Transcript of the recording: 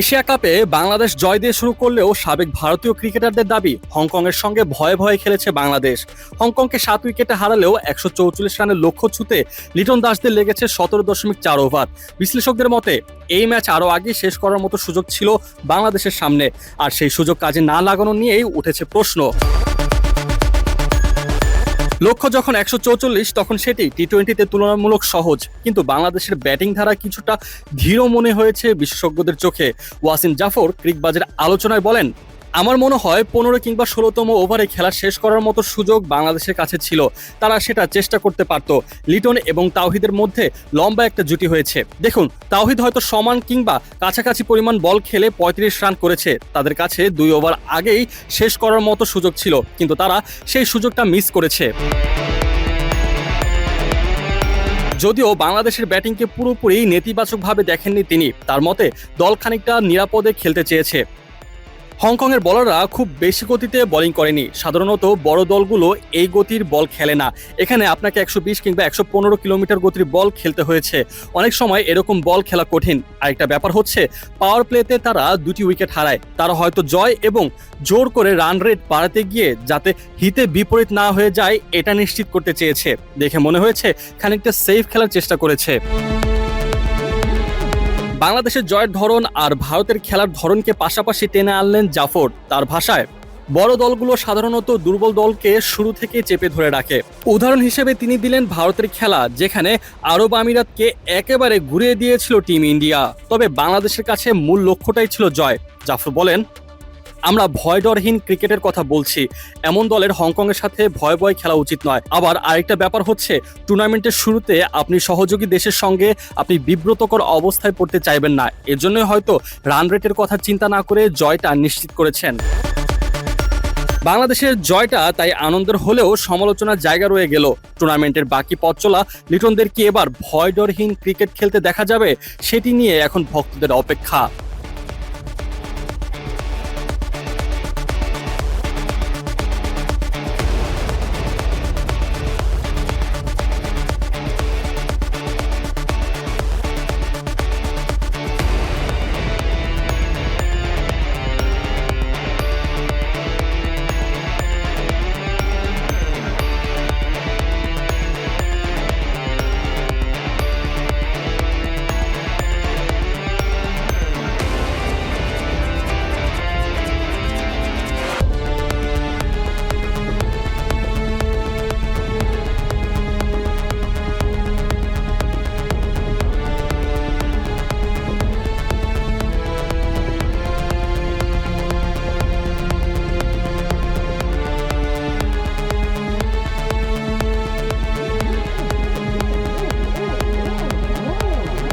Asia কাপে বাংলাদেশ জয় দিয়ে শুরু করলেও সাবেক ভারতীয় ক্রিকেটারদের দাবি, হংকংয়ের সঙ্গে ভয়ে ভয়ে খেলেছে বাংলাদেশ। হংকংকে সাত উইকেটে হারালেও একশো চৌচল্লিশ রানের লক্ষ্য ছুতে লিটন দাসদের লেগেছে সতেরো দশমিক চার ওভার। বিশ্লেষকদের মতে, এই ম্যাচ আরও আগে শেষ করার মতো সুযোগ ছিল বাংলাদেশের সামনে। আর সেই সুযোগ কাজে না লাগানো নিয়েই উঠেছে প্রশ্ন। লক্ষ্য যখন একশো চৌচল্লিশ, তখন সেটি টি টোয়েন্টিতে তুলনামূলক সহজ। কিন্তু বাংলাদেশের ব্যাটিং ধারা কিছুটা ধীর মনে হয়েছে বিশেষজ্ঞদের চোখে। ওয়াসিম জাফর, ক্রিকবাজের আলোচনায় বলেন আমার মনে হয় পনেরো কিংবা ষোলোতম ওভারে খেলা শেষ করার মতো সুযোগ বাংলাদেশের কাছে ছিল। তারা সেটা চেষ্টা করতে পারত। লিটন এবং তাওহিদের মধ্যে লম্বা একটা জুটি হয়েছে। দেখুন, তাওহিদ হয়তো সমান কিংবা কাছাকাছি পরিমাণ বল খেলে পঁয়ত্রিশ রান করেছে। তাদের কাছে দুই ওভার আগেই শেষ করার মতো সুযোগ ছিল, কিন্তু তারা সেই সুযোগটা মিস করেছে। যদিও বাংলাদেশের ব্যাটিংকে পুরোপুরি নেতিবাচকভাবে দেখেননি তিনি, তার মতে দল খানিকটা নিরাপদে খেলতে চেয়েছে। হংকংয়ের বলাররা খুব বেশি গতিতে বোলিং করেনি। সাধারণত বড় দলগুলো এই গতির বল খেলে না। এখানে আপনাকে একশো বিশ কিংবা একশো পনেরো কিলোমিটার গতির বল খেলতে হয়েছে। অনেক সময় এরকম বল খেলা কঠিন। আরেকটা ব্যাপার হচ্ছে পাওয়ার প্লেতে তারা দুটি উইকেট হারায়। তারা হয়তো জয় এবং জোর করে রান রেট বাড়াতে গিয়ে যাতে হিতে বিপরীত না হয়ে যায়, এটা নিশ্চিত করতে চেয়েছে। দেখে মনে হয়েছে, খানিকটা সেফ খেলার চেষ্টা করেছে। বাংলাদেশের জয়ের ধরন আর ভারতের খেলার ধরনকে পাশাপাশি টেনে আনলেন জাফর তার ভাষায়। বড় দলগুলো সাধারণত দুর্বল দলকে শুরু থেকে চেপে ধরে রাখে। উদাহরণ হিসেবে তিনি দিলেন ভারতের খেলা, যেখানে আরব আমিরাতকে একেবারে ঘুরিয়ে দিয়েছিল টিম ইন্ডিয়া। তবে বাংলাদেশের কাছে মূল লক্ষ্যটাই ছিল জয়। জাফর বলেন আমরা ভয় ডরহীন ক্রিকেটের কথা বলছি। এমন দলের হংকংয়ের সাথে ভয় ভয় খেলা উচিত নয়। আবার আরেকটা ব্যাপার হচ্ছে, টুর্নামেন্টের শুরুতে আপনি সহযোগী দেশের সঙ্গে আপনি বিব্রতকর অবস্থায় পড়তে চাইবেন না। এজন্যই হয়তো রান রেটের কথা চিন্তা না করে জয়টা নিশ্চিত করেছেন। বাংলাদেশের জয়টা তাই আনন্দের হলেও সমালোচনার জায়গা রয়ে গেল। টুর্নামেন্টের বাকি পথ চলা লিটনদের কি এবার ভয় ডরহীন ক্রিকেট খেলতে দেখা যাবে? সেটি নিয়ে এখন ভক্তদের অপেক্ষা।